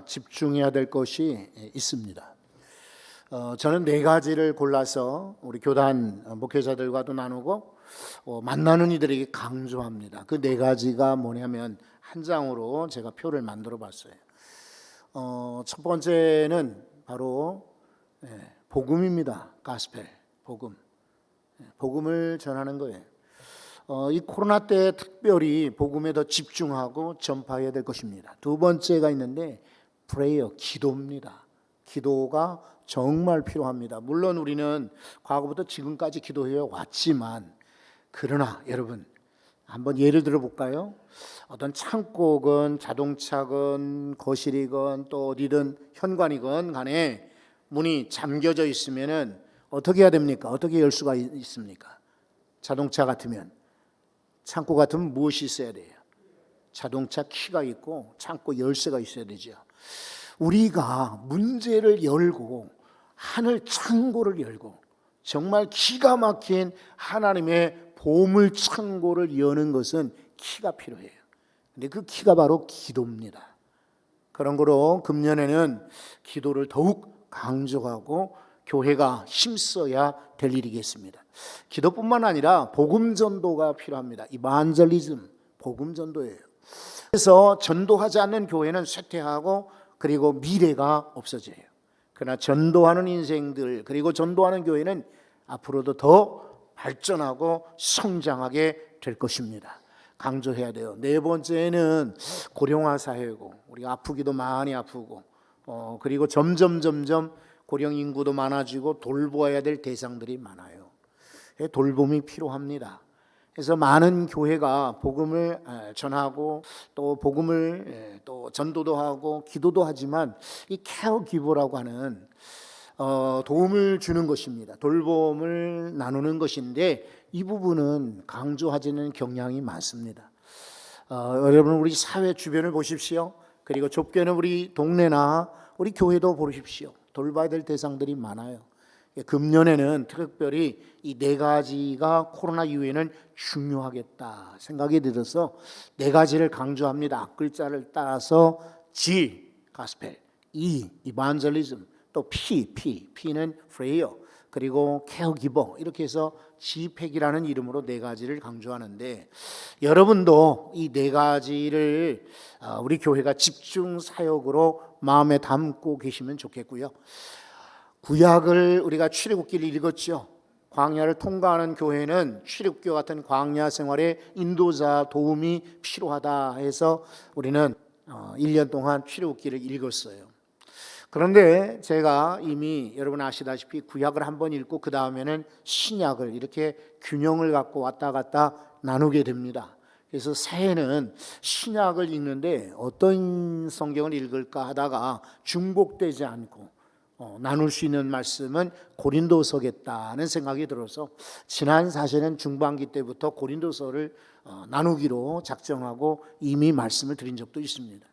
집중해야 될 것이 있습니다. 어, 저는 네 가지를 골라서 우리 교단 목회자들과도 나누고 어, 만나는 이들에게 강조합니다. 그 네 가지가 뭐냐면 한 장으로 제가 표를 만들어 봤어요. 어, 첫 번째는 바로 예, 복음입니다. 가스펠, 복음. 예, 복음을 전하는 거예요. 어, 이 코로나 때 특별히 복음에 더 집중하고 전파해야 될 것입니다. 두 번째가 있는데 프레이어, 기도입니다. 기도가 정말 필요합니다. 물론 우리는 과거부터 지금까지 기도해 왔지만 그러나 여러분 한번 예를 들어 볼까요? 어떤 창고건 자동차건 거실이건 또 어디든 현관이건 간에 문이 잠겨져 있으면은 어떻게 해야 됩니까? 어떻게 열 수가 있- 있습니까? 자동차 같으면 창고 같으면 무엇이 있어야 돼요? 자동차 키가 있고 창고 열쇠가 있어야 되죠. 우리가 문제를 열고 하늘 창고를 열고 정말 기가 막힌 하나님의 보물 창고를 여는 것은 키가 필요해요. 근데 그 키가 바로 기도입니다. 그런 거로 금년에는 기도를 더욱 강조하고 교회가 힘써야 될 일이겠습니다. 기도뿐만 아니라 복음 전도가 필요합니다. 이반절리즘 복음 전도예요. 그래서 전도하지 않는 교회는 쇠퇴하고 그리고 미래가 없어져요. 그러나 전도하는 인생들 그리고 전도하는 교회는 앞으로도 더 발전하고 성장하게 될 것입니다. 강조해야 돼요. 네 번째는 고령화 사회고 우리가 아프기도 많이 아프고 어, 그리고 점점 점점 고령 인구도 많아지고 돌보아야 될 대상들이 많아요. 예, 돌봄이 필요합니다. 그래서 많은 교회가 복음을 에, 전하고 또 복음을 에, 또 전도도 하고 기도도 하지만 이 케어 기보라고 하는 어, 도움을 주는 것입니다. 돌봄을 나누는 것인데 이 부분은 강조하지는 경향이 많습니다. 어, 여러분 우리 사회 주변을 보십시오. 그리고 좁게는 우리 동네나 우리 교회도 보십시오. 돌봐야 될 대상들이 많아요. 예, 금년에는 특별히 이 네 가지가 코로나 이후에는 중요하겠다 생각이 들어서 네 가지를 강조합니다. 앞글자를 따서 G 가스펠, E 이반젤리즘, 또 P P P는 프레이어 그리고 케어기버 이렇게 해서 G팩이라는 이름으로 네 가지를 강조하는데 여러분도 이 네 가지를 아, 우리 교회가 집중 사역으로 마음에 담고 계시면 좋겠고요. 구약을 우리가 출애굽기를 읽었죠. 광야를 통과하는 교회는 출애굽기와 같은 광야 생활에 인도자 도움이 필요하다 해서 우리는 어, 1년 동안 출애굽기를 읽었어요. 그런데 제가 이미 여러분 아시다시피 구약을 한번 읽고 그 다음에는 신약을 이렇게 균형을 갖고 왔다 갔다 나누게 됩니다. 그래서 새해는 신약을 읽는데 어떤 성경을 읽을까 하다가 중복되지 않고 어, 나눌 수 있는 말씀은 고린도서겠다는 생각이 들어서 지난 사실은 중반기 때부터 고린도서를 어, 나누기로 작정하고 이미 말씀을 드린 적도 있습니다.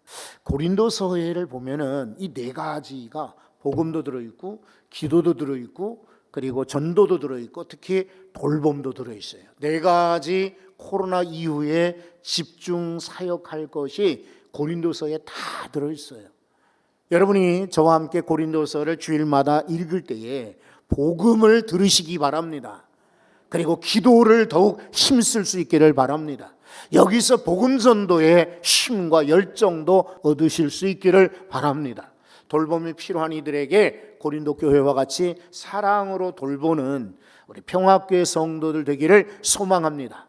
고린도서회를 보면은 이 네 가지가 복음도 들어 있고 기도도 들어 있고 그리고 전도도 들어 있고 특히 돌봄도 들어 있어요. 네 가지 코로나 이후에 집중 사역할 것이 고린도서에 다 들어 있어요. 여러분이 저와 함께 고린도서를 주일마다 읽을 때에 복음을 들으시기 바랍니다. 그리고 기도를 더욱 힘쓸 수 있기를 바랍니다. 여기서 복음 전도의 힘과 열정도 얻으실 수 있기를 바랍니다. 돌봄이 필요한 이들에게 고린도 교회와 같이 사랑으로 돌보는 우리 평화교회 성도들 되기를 소망합니다.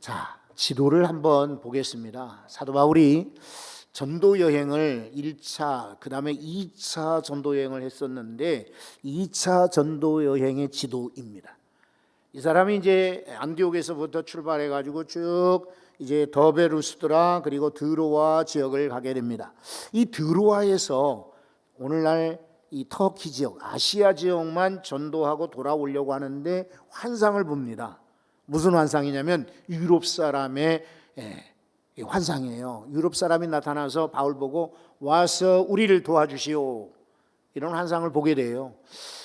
자, 지도를 한번 보겠습니다. 사도 바울이 전도 여행을 1차, 그 다음에 2차 전도 여행을 했었는데 2차 전도 여행의 지도입니다. 이 사람이 이제 안디옥에서부터 출발해 가지고 쭉 이제 더베루스드라 그리고 드로아 지역을 가게 됩니다. 이 드로아에서 오늘날 이 터키 지역, 아시아 지역만 전도하고 돌아오려고 하는데 환상을 봅니다. 무슨 환상이냐면 유럽 사람의 예, 이 환상이에요. 유럽 사람이 나타나서 바울 보고 와서 우리를 도와주시오. 이런 환상을 보게 돼요.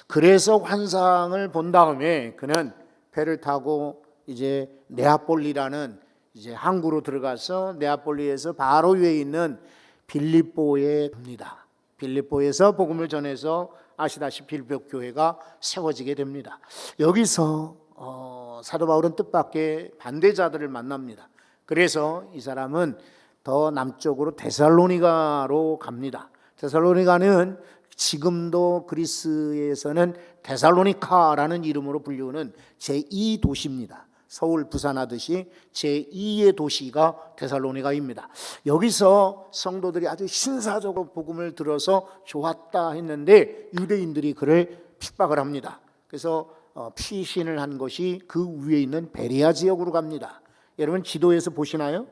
그래서 환상을 본 다음에 그는 배를 타고 이제 네아폴리라는 이제 항구로 들어가서 네아폴리에서 바로 위에 있는 빌립보에 갑니다. 빌립보에서 복음을 전해서 아시다시피 빌립보 교회가 세워지게 됩니다. 여기서 어, 사도 바울은 뜻밖의 반대자들을 만납니다. 그래서 이 사람은 더 남쪽으로 데살로니가로 갑니다. 데살로니가는 지금도 그리스에서는 데살로니카라는 이름으로 불리우는 제2 도시입니다. 서울 부산하듯이 제2의 도시가 데살로니가입니다. 여기서 성도들이 아주 신사적으로 복음을 들어서 좋았다 했는데 유대인들이 그를 핍박을 합니다. 그래서 어, 피신을 한 것이 그 위에 있는 베리아 지역으로 갑니다. 여러분 지도에서 보시나요?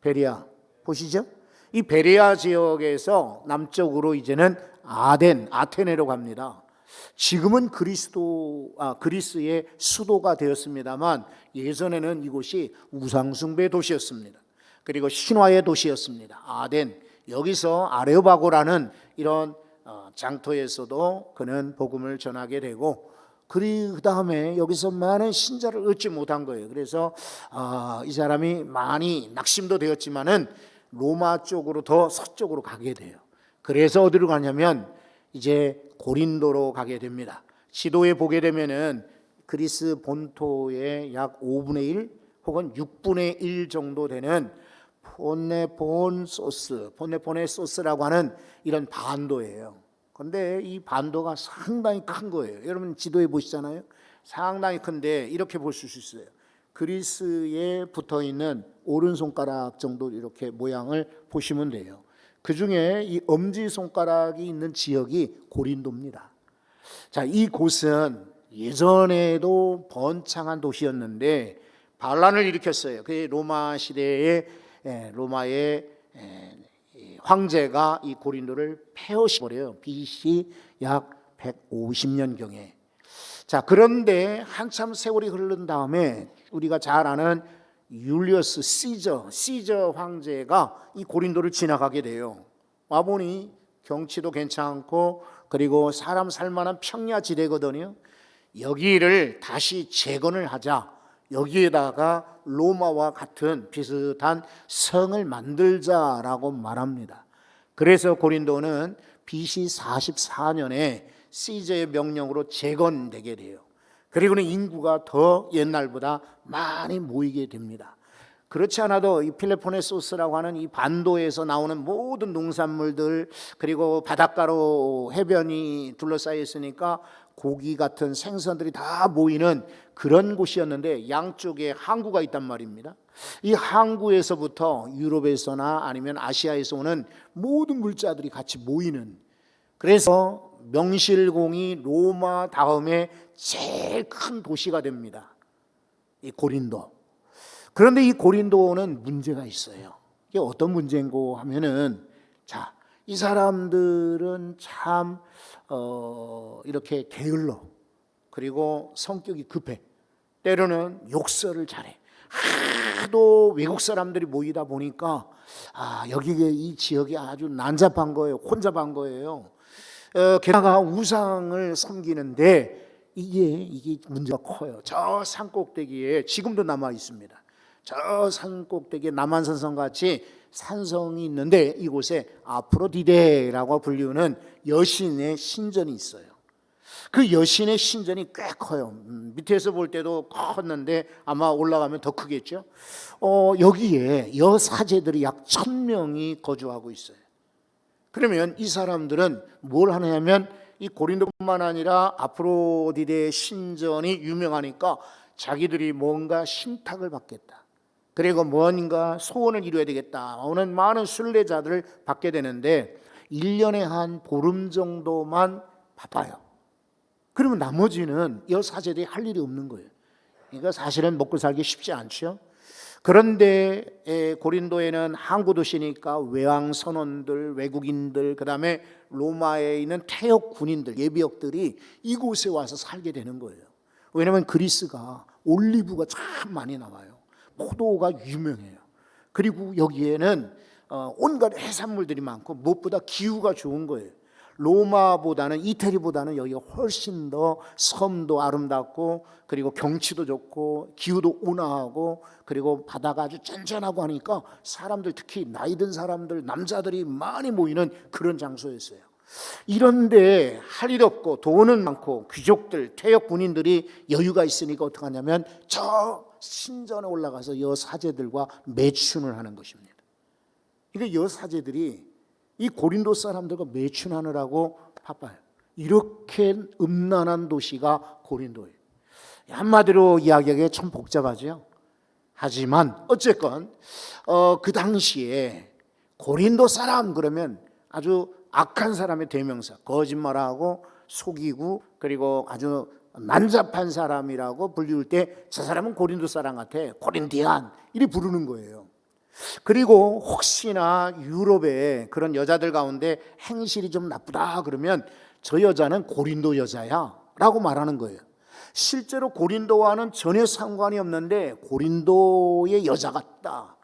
베리아 보시죠? 이 베리아 지역에서 남쪽으로 이제는 아덴, 아테네로 갑니다. 지금은 그리스도 아 그리스의 수도가 되었습니다만 예전에는 이곳이 우상숭배 도시였습니다. 그리고 신화의 도시였습니다. 아덴 여기서 아레오바고라는 이런 어, 장터에서도 그는 복음을 전하게 되고 그 다음에 여기서 많은 신자를 얻지 못한 거예요. 그래서 아, 이 사람이 많이 낙심도 되었지만은 로마 쪽으로 더 서쪽으로 가게 돼요. 그래서 어디로 가냐면 이제 고린도로 가게 됩니다. 지도에 보게 되면은 그리스 본토의 약 5분의 1 혹은 6분의 1 정도 되는 포네폰 소스, 포네폰의 소스라고 하는 이런 반도예요. 근데 이 반도가 상당히 큰 거예요. 여러분 지도에 보시잖아요. 상당히 큰데 이렇게 보실 수 있어요. 그리스에 붙어 있는 오른손가락 정도 이렇게 모양을 보시면 돼요. 그 중에 이 엄지 손가락이 있는 지역이 고린도입니다. 자, 이 곳은 예전에도 번창한 도시였는데 반란을 일으켰어요. 그 로마 시대에 예, 로마의 황제가 이 고린도를 폐허시버려요. BC 약 150년 경에. 자, 그런데 한참 세월이 흐른 다음에 우리가 잘 아는 율리어스 시저, 시저 황제가 이 고린도를 지나가게 돼요. 와보니 경치도 괜찮고 그리고 사람 살만한 평야 지대거든요. 여기를 다시 재건을 하자. 여기에다가 로마와 같은 비슷한 성을 만들자라고 말합니다. 그래서 고린도는 BC 44년에 시저의 명령으로 재건되게 돼요. 그리고는 인구가 더 옛날보다 많이 모이게 됩니다. 그렇지 않아도 이 필레포네소스라고 하는 이 반도에서 나오는 모든 농산물들 그리고 바닷가로 해변이 둘러싸여 있으니까 고기 같은 생선들이 다 모이는 그런 곳이었는데 양쪽에 항구가 있단 말입니다. 이 항구에서부터 유럽에서나 아니면 아시아에서 오는 모든 물자들이 같이 모이는 그래서 명실공히 로마 다음에 제일 큰 도시가 됩니다. 이 고린도. 그런데 이 고린도는 문제가 있어요. 이게 어떤 문제인고 하면은 자, 이 사람들은 참 어, 이렇게 게을러. 그리고 성격이 급해. 때로는 욕설을 잘해. 하도 외국 사람들이 모이다 보니까 아 여기에 이 지역이 아주 난잡한 거예요. 혼잡한 거예요. 어, 게다가 우상을 섬기는데 이게 이게 문제가 커요. 저 산꼭대기에 지금도 남아 있습니다. 저 산꼭대기에 남한산성 같이 산성이 있는데 이곳에 아프로디데라고 불리우는 여신의 신전이 있어요. 그 여신의 신전이 꽤 커요. 음, 밑에서 볼 때도 컸는데 아마 올라가면 더 크겠죠. 어, 여기에 여사제들이 약 천 명이 거주하고 있어요. 그러면 이 사람들은 뭘 하냐면 이 고린도뿐만 아니라 아프로디데의 신전이 유명하니까 자기들이 뭔가 신탁을 받겠다. 그리고 뭔가 소원을 이루어야 되겠다. 오는 많은 순례자들을 받게 되는데 1년에 한 보름 정도만 바빠요. 그러면 나머지는 여사제들이 할 일이 없는 거예요. 그러니까 사실은 먹고 살기 쉽지 않죠. 그런데 에, 고린도에는 항구 도시니까 외왕 선원들, 외국인들, 그다음에 로마에 있는 태역 군인들, 예비역들이 이곳에 와서 살게 되는 거예요. 왜냐하면 그리스가 올리브가 참 많이 나와요. 포도가 유명해요. 그리고 여기에는 어, 온갖 해산물들이 많고 무엇보다 기후가 좋은 거예요. 로마보다는 이태리보다는 여기가 훨씬 더 섬도 아름답고 그리고 경치도 좋고 기후도 온화하고 그리고 바다가 아주 짠짠하고 하니까 사람들 특히 나이 든 사람들 남자들이 많이 모이는 그런 장소였어요. 이런데 할 일 없고 돈은 많고 귀족들 퇴역 군인들이 여유가 있으니까 어떻게 하냐면 저 신전에 올라가서 여 사제들과 매춘을 하는 것입니다. 그러니까 여 사제들이 이 고린도 사람들과 매춘하느라고 바빠요. 이렇게 음란한 도시가 고린도예요. 한마디로 이야기하기에 참 복잡하죠. 하지만 어쨌건 어, 그 당시에 고린도 사람 그러면 아주 악한 사람의 대명사, 거짓말하고 속이고 그리고 아주 난잡한 사람이라고 불리울 때 저 사람은 고린도 사람 같아, 고린디안 이리 부르는 거예요. 그리고 혹시나 유럽의 그런 여자들 가운데 행실이 좀 나쁘다 그러면 저 여자는 고린도 여자야 라고 말하는 거예요. 실제로 고린도와는 전혀 상관이 없는데 고린도의 여자 같다.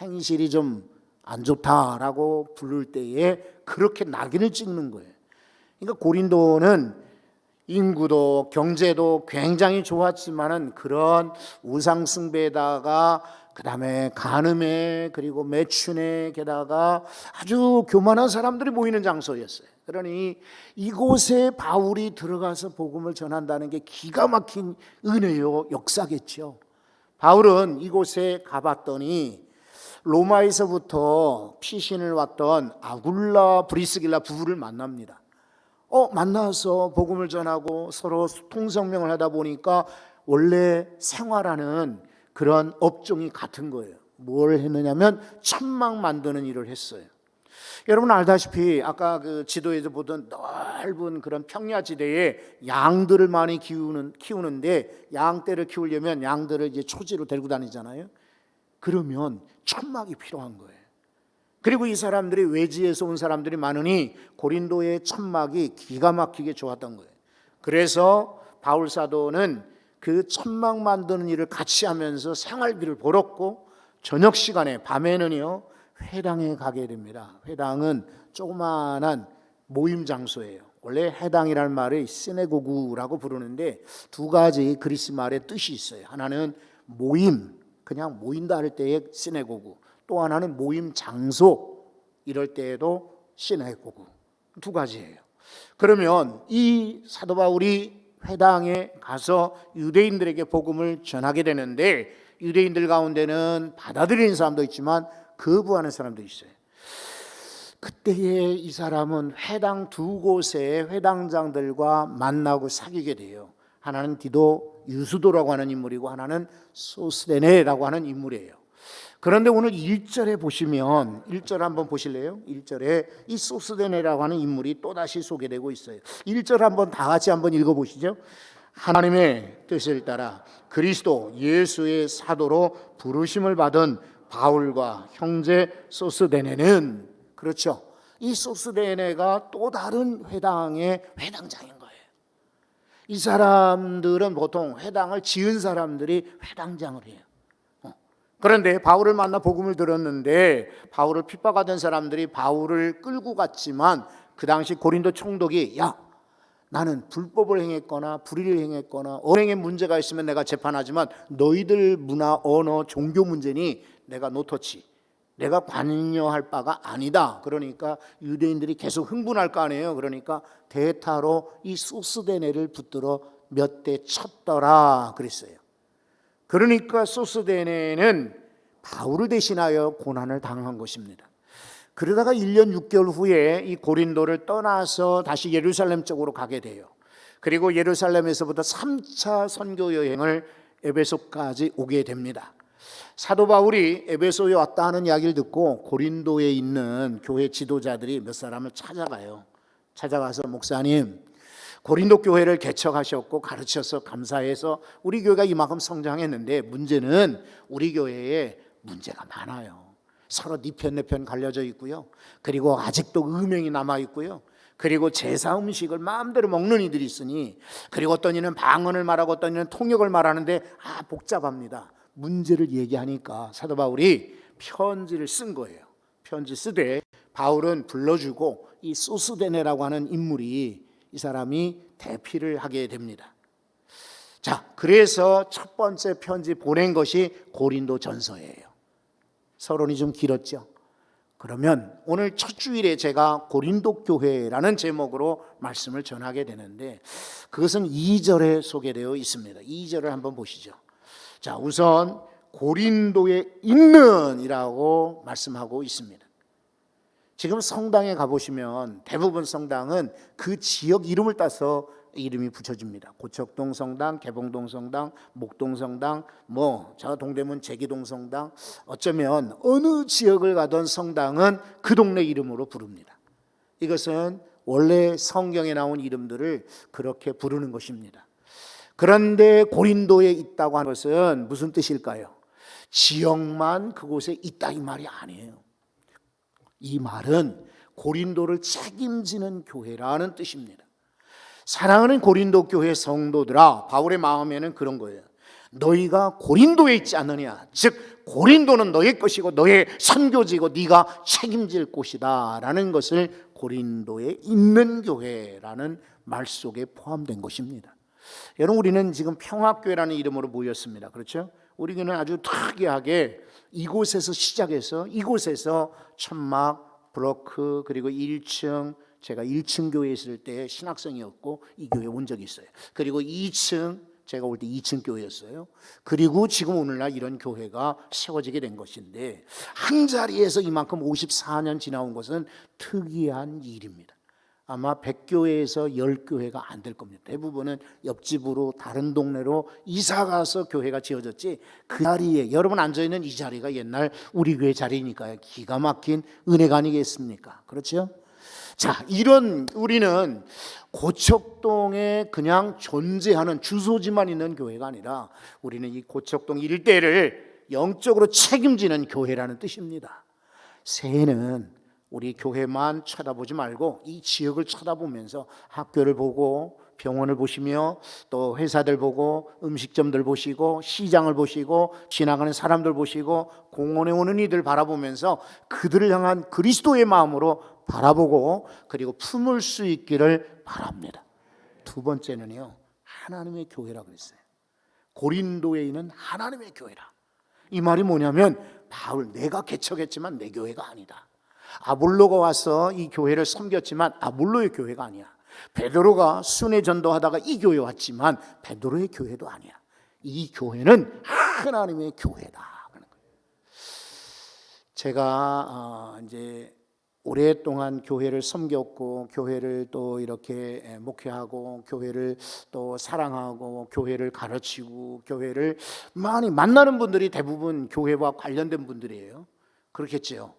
행실이 좀 안 좋다라고 부를 때에 그렇게 낙인을 찍는 거예요. 그러니까 고린도는 인구도 경제도 굉장히 좋았지만은 그런 우상 숭배에다가 그다음에 간음에 그리고 매춘에 게다가 아주 교만한 사람들이 모이는 장소였어요. 그러니 이곳에 바울이 들어가서 복음을 전한다는 게 기가 막힌 은혜요 역사겠죠. 바울은 이곳에 가봤더니 로마에서부터 피신을 왔던 아굴라 브리스길라 부부를 만납니다. 어 만나서 복음을 전하고 서로 통성명을 하다 보니까 원래 생활하는 그런 업종이 같은 거예요. 뭘 했느냐면 천막 만드는 일을 했어요. 여러분 알다시피 아까 그 지도에서 보던 넓은 그런 평야 지대에 양들을 많이 키우는 키우는데 양떼를 키우려면 양들을 이제 초지로 데리고 다니잖아요. 그러면 천막이 필요한 거예요. 그리고 이 사람들이 외지에서 온 사람들이 많으니 고린도의 천막이 기가 막히게 좋았던 거예요. 그래서 바울 사도는 그 천막 만드는 일을 같이 하면서 생활비를 벌었고 저녁 시간에 밤에는요 회당에 가게 됩니다. 회당은 조그마한 모임 장소예요. 원래 해당이라는 말을 시네고구라고 부르는데 두 가지 그리스 말의 뜻이 있어요. 하나는 모임, 그냥 모인다 할 때의 시네고구. 또 하나는 모임 장소 이럴 때에도 시네고구. 두 가지예요. 그러면 이 사도 바울이 회당에 가서 유대인들에게 복음을 전하게 되는데 유대인들 가운데는 받아들이는 사람도 있지만 거부하는 사람도 있어요. 그때에 이 사람은 회당 두 곳의 회당장들과 만나고 사귀게 돼요. 하나는 디도 유수도라고 하는 인물이고 하나는 소스데네라고 하는 인물이에요. 그런데 오늘 1절에 보시면 1절 한번 보실래요? 1절에 이 소스데네라고 하는 인물이 또다시 소개되고 있어요. 1절 한번 다 같이 한번 읽어 보시죠. 하나님의 뜻을 따라 그리스도 예수의 사도로 부르심을 받은 바울과 형제 소스데네는 그렇죠. 이 소스데네가 또 다른 회당의 회당장인 거예요. 이 사람들은 보통 회당을 지은 사람들이 회당장을 해요. 어. 그런데 바울을 만나 복음을 들었는데 바울을 핍박하던 사람들이 바울을 끌고 갔지만 그 당시 고린도 총독이 야 나는 불법을 행했거나 불의를 행했거나 언행에 문제가 있으면 내가 재판하지만 너희들 문화 언어 종교 문제니 내가 노터치 내가 관여할 바가 아니다. 그러니까 유대인들이 계속 흥분할 거 아니에요. 그러니까 대타로 이 소스데네를 붙들어 몇 대 쳤더라 그랬어요. 그러니까 소스데네는 바울을 대신하여 고난을 당한 것입니다. 그러다가 1년 6개월 후에 이 고린도를 떠나서 다시 예루살렘 쪽으로 가게 돼요. 그리고 예루살렘에서부터 3차 선교 여행을 에베소까지 오게 됩니다. 사도 바울이 에베소에 왔다 하는 이야기를 듣고 고린도에 있는 교회 지도자들이 몇 사람을 찾아가요. 찾아가서 목사님, 고린도 교회를 개척하셨고 가르쳐서 감사해서 우리 교회가 이만큼 성장했는데 문제는 우리 교회에 문제가 많아요. 서로 니편 내편 갈려져 있고요. 그리고 아직도 음행이 남아 있고요. 그리고 제사 음식을 마음대로 먹는 이들이 있으니 그리고 어떤 이는 방언을 말하고 어떤 이는 통역을 말하는데 아 복잡합니다. 문제를 얘기하니까 사도 바울이 편지를 쓴 거예요. 편지 쓰되 바울은 불러주고 이 소스데네라고 하는 인물이 이 사람이 대피를 하게 됩니다. 자, 그래서 첫 번째 편지 보낸 것이 고린도 전서예요. 서론이 좀 길었죠. 그러면 오늘 첫 주일에 제가 고린도 교회라는 제목으로 말씀을 전하게 되는데 그것은 2절에 소개되어 있습니다. 2절을 한번 보시죠. 자, 우선 고린도에 있는이라고 말씀하고 있습니다. 지금 성당에 가보시면 대부분 성당은 그 지역 이름을 따서 이름이 붙여집니다. 고척동 성당, 개봉동 성당, 목동 성당, 뭐, 저 동대문 제기동 성당, 어쩌면 어느 지역을 가던 성당은 그 동네 이름으로 부릅니다. 이것은 원래 성경에 나온 이름들을 그렇게 부르는 것입니다. 그런데 고린도에 있다고 하는 것은 무슨 뜻일까요? 지역만 그곳에 있다 이 말이 아니에요. 이 말은 고린도를 책임지는 교회라는 뜻입니다. 사랑하는 고린도 교회 성도들아, 바울의 마음에는 그런 거예요. 너희가 고린도에 있지 않느냐? 즉 고린도는 너의 것이고 너의 선교지고 네가 책임질 곳이다라는 것을 고린도에 있는 교회라는 말 속에 포함된 것입니다. 여러분 우리는 지금 평화교회라는 이름으로 모였습니다. 그렇죠? 우리 교회는 아주 특이하게 이곳에서 시작해서 이곳에서 천막, 브로크 그리고 1층 제가 1층 교회에 있을 때 신학생이었고 이 교회 온 적이 있어요. 그리고 2층 제가 올 때 2층 교회였어요. 그리고 지금 오늘날 이런 교회가 세워지게 된 것인데 한 자리에서 이만큼 54년 지나온 것은 특이한 일입니다. 아마 100교회에서 10교회가 안 될 겁니다. 대부분은 옆집으로 다른 동네로 이사 가서 교회가 지어졌지 그 자리에 여러분 앉아 있는 이 자리가 옛날 우리 교회 자리니까요. 기가 막힌 은혜가 아니겠습니까? 그렇죠? 자, 이런 우리는 고척동에 그냥 존재하는 주소지만 있는 교회가 아니라 우리는 이 고척동 일대를 영적으로 책임지는 교회라는 뜻입니다. 새해는 우리 교회만 쳐다보지 말고 이 지역을 쳐다보면서 학교를 보고 병원을 보시며 또 회사들 보고 음식점들 보시고 시장을 보시고 지나가는 사람들 보시고 공원에 오는 이들 바라보면서 그들을 향한 그리스도의 마음으로 바라보고 그리고 품을 수 있기를 바랍니다. 두 번째는요. 하나님의 교회라 그랬어요. 고린도에 있는 하나님의 교회라. 이 말이 뭐냐면 바울 내가 개척했지만 내 교회가 아니다. 아볼로가 와서 이 교회를 섬겼지만 아볼로의 교회가 아니야. 베드로가 순회 전도하다가 이 교회 왔지만 베드로의 교회도 아니야. 이 교회는 하나님의 교회다. 제가 어, 이제 오랫동안 교회를 섬겼고 교회를 또 이렇게 목회하고 교회를 또 사랑하고 교회를 가르치고 교회를 많이 만나는 분들이 대부분 교회와 관련된 분들이에요. 그렇겠지요.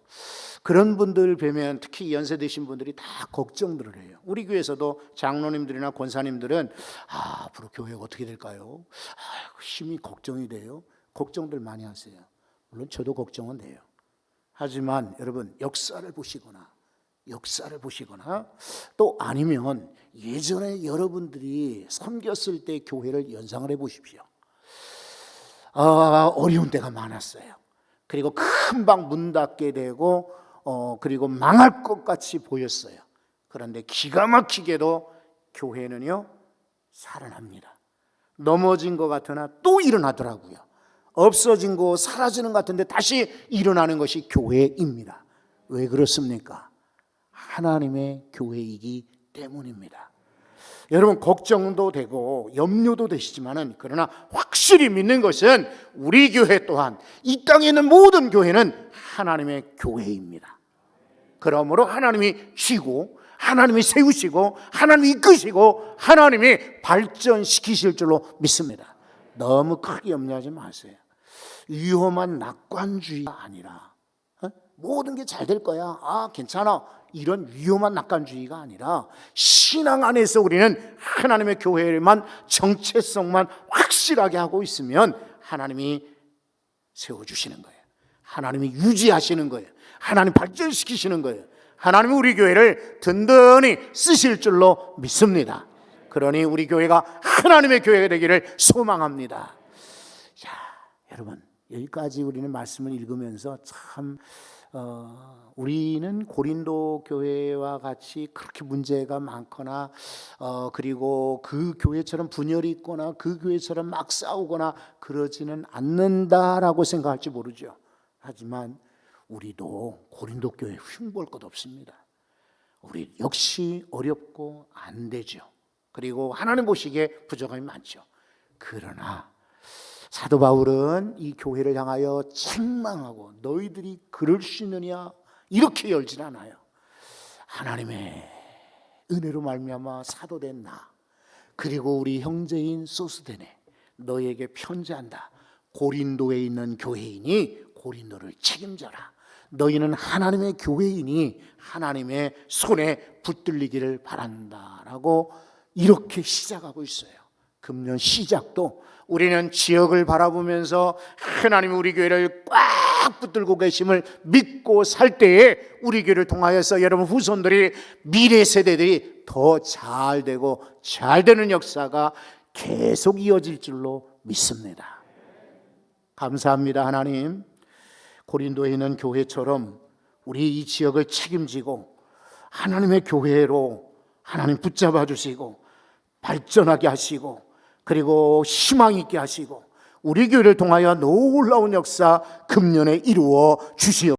그런 분들 뵈면 특히 연세 드신 분들이 다 걱정들을 해요. 우리 교회에서도 장로님들이나 권사님들은 아, 앞으로 교회가 어떻게 될까요? 아, 심히 걱정이 돼요. 걱정들 많이 하세요. 물론 저도 걱정은 돼요. 하지만 여러분 역사를 보시거나 역사를 보시거나 또 아니면 예전에 여러분들이 섬겼을 때 교회를 연상을 해 보십시오. 아, 어려운 때가 많았어요. 그리고 금방 문 닫게 되고 어, 그리고 망할 것 같이 보였어요. 그런데 기가 막히게도 교회는요 살아납니다. 넘어진 것 같으나 또 일어나더라고요. 없어진 거 사라지는 것 같은데 다시 일어나는 것이 교회입니다. 왜 그렇습니까? 하나님의 교회이기 때문입니다. 여러분 걱정도 되고 염려도 되시지만은 그러나 확실히 믿는 것은 우리 교회 또한 이 땅에 있는 모든 교회는 하나님의 교회입니다. 그러므로 하나님이 쉬고 하나님이 세우시고 하나님이 이끄시고 하나님이 발전시키실 줄로 믿습니다. 너무 크게 염려하지 마세요. 위험한 낙관주의가 아니라 어? 모든 게 잘 될 거야. 아 괜찮아. 이런 위험한 낙관주의가 아니라 신앙 안에서 우리는 하나님의 교회만 정체성만 확실하게 하고 있으면 하나님이 세워주시는 거예요. 하나님이 유지하시는 거예요. 하나님 발전시키시는 거예요. 하나님이 우리 교회를 든든히 쓰실 줄로 믿습니다. 그러니 우리 교회가 하나님의 교회가 되기를 소망합니다. 자, 여러분 여기까지 우리는 말씀을 읽으면서 참 어, 우리는 고린도 교회와 같이 그렇게 문제가 많거나 어, 그리고 그 교회처럼 분열이 있거나 그 교회처럼 막 싸우거나 그러지는 않는다라고 생각할지 모르죠. 하지만 우리도 고린도 교회 흉볼 것 없습니다. 우리 역시 어렵고 안 되죠. 그리고 하나님 보시기에 부족함이 많죠. 그러나 사도 바울은 이 교회를 향하여 책망하고 너희들이 그럴 수 있느냐 이렇게 열진 않아요. 하나님의 은혜로 말미암아 사도된 나 그리고 우리 형제인 소스데네 너에게 편지한다. 고린도에 있는 교회인이 고린도를 책임져라. 너희는 하나님의 교회이니 하나님의 손에 붙들리기를 바란다라고 이렇게 시작하고 있어요. 금년 시작도 우리는 지역을 바라보면서 하나님 우리 교회를 꽉 붙들고 계심을 믿고 살 때에 우리 교회를 통하여서 여러분 후손들이 미래 세대들이 더 잘 되고 잘 되는 역사가 계속 이어질 줄로 믿습니다. 감사합니다, 하나님. 고린도에 있는 교회처럼 우리 이 지역을 책임지고 하나님의 교회로 하나님 붙잡아 주시고 발전하게 하시고 그리고 희망 있게 하시고 우리 교회를 통하여 놀라운 역사 금년에 이루어 주시옵소서.